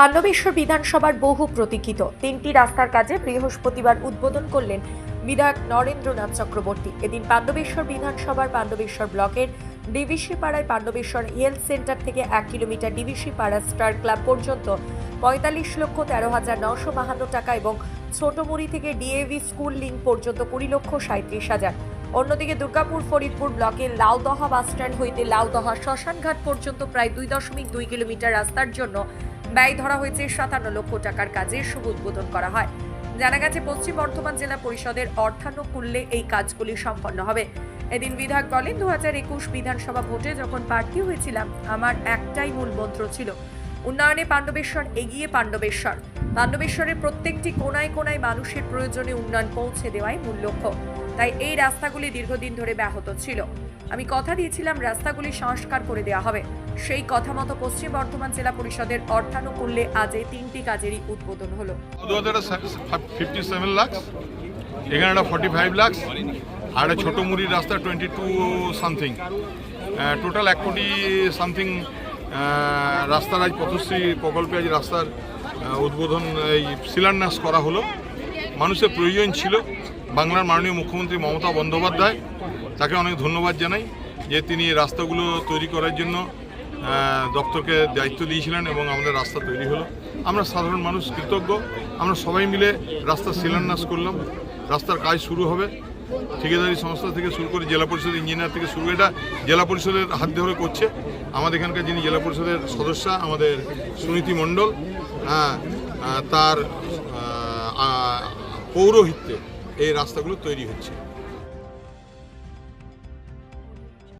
পাণ্ডবেশ্বর বিধানসভার বহু প্রতীক্ষিত। তিনটি রাস্তার কাজে বৃহস্পতিবার উদ্বোধন করলেন বিধায়ক নরেন্দ্রনাথ চক্রবর্তী। এদিন পাণ্ডবেশ্বর বিধানসভার পাণ্ডবেশ্বর ব্লকের ডিভিসি পাড়ায় পাণ্ডবেশ্বর হেলথ সেন্টার থেকে এক কিলোমিটার ডিভিসি পাড়া স্টার ক্লাব পর্যন্ত পঁয়তাল্লিশ লক্ষ তেরো হাজার নশো বাহান্ন টাকা এবং ছোটমুড়ি থেকে ডিএভি স্কুল লিঙ্ক পর্যন্ত কুড়ি লক্ষ সাঁত্রিশ হাজার। অন্যদিকে দুর্গাপুর, ফরিদপুর ব্লকের লাউদহা বাসস্ট্যান্ড হইতে লাউদহা শ্মশানঘাট পর্যন্ত প্রায় দুই দশমিক দুই কিলোমিটার রাস্তার জন্য ব্যয় ধরা হয়েছে সাতান্ন লক্ষ টাকার কাজে শুভ উদ্বোধন করা হয়। জানা গেছে, পশ্চিম বর্ধমান জেলা পরিষদের অর্থানুকূল্যে এই কাজগুলি সম্পন্ন হবে। এদিন বিধায়ক বলেন দু হাজার একুশ বিধানসভা ভোটে যখন প্রার্থী হয়েছিলাম, আমার একটাই মূল মন্ত্র ছিল, উন্নয়নে পাণ্ডবেশ্বর এগিয়ে পাণ্ডবেশ্বর। পাণ্ডবেশ্বরের প্রত্যেকটি কোনায় কোনায় মানুষের প্রয়োজনে উন্নয়ন পৌঁছে দেওয়াই মূল লক্ষ্য। তাই এই রাস্তাগুলি দীর্ঘদিন ধরে ব্যাহত ছিল। আমি কথা দিয়েছিলাম, রাস্তাগুলি সংস্কার করে দেওয়া হবে। সেই কথা মতো পশ্চিম বর্ধমান জেলা পরিষদের অর্থানুকূল্যে আজ এই তিনটি কাজেরই উদ্বোধন হলো। ফাইভ লাক্স আর ছোটো মুড়ির রাস্তা টোয়েন্টি টু সামথিং টোটাল এক কোটি সামথিং রাস্তার আজ পথশ্রী প্রকল্পে আজ রাস্তার উদ্বোধন, এই শিলান্যাস করা হলো। মানুষের প্রয়োজন ছিল। বাংলার মাননীয় মুখ্যমন্ত্রী মমতা বন্দ্যোপাধ্যায়, তাকে অনেক ধন্যবাদ জানাই যে তিনি রাস্তাগুলো তৈরি করার জন্য দপ্তরকে দায়িত্ব দিয়েছিলেন এবং আমাদের রাস্তা তৈরি হলো। আমরা সাধারণ মানুষ, কৃতজ্ঞ। আমরা সবাই মিলে রাস্তার শিলান্যাস করলাম। রাস্তার কাজ শুরু হবে। ঠিকাদারি সংস্থা থেকে শুরু করে জেলা পরিষদ ইঞ্জিনিয়ার থেকে শুরু এটা জেলা পরিষদের হাত ধরে করছে। আমাদের এখানকার যিনি জেলা পরিষদের সদস্য, আমাদের সুনীতি মণ্ডল হ্যাঁ তার পৌরোহিত্যে এই রাস্তাগুলো তৈরি হচ্ছে।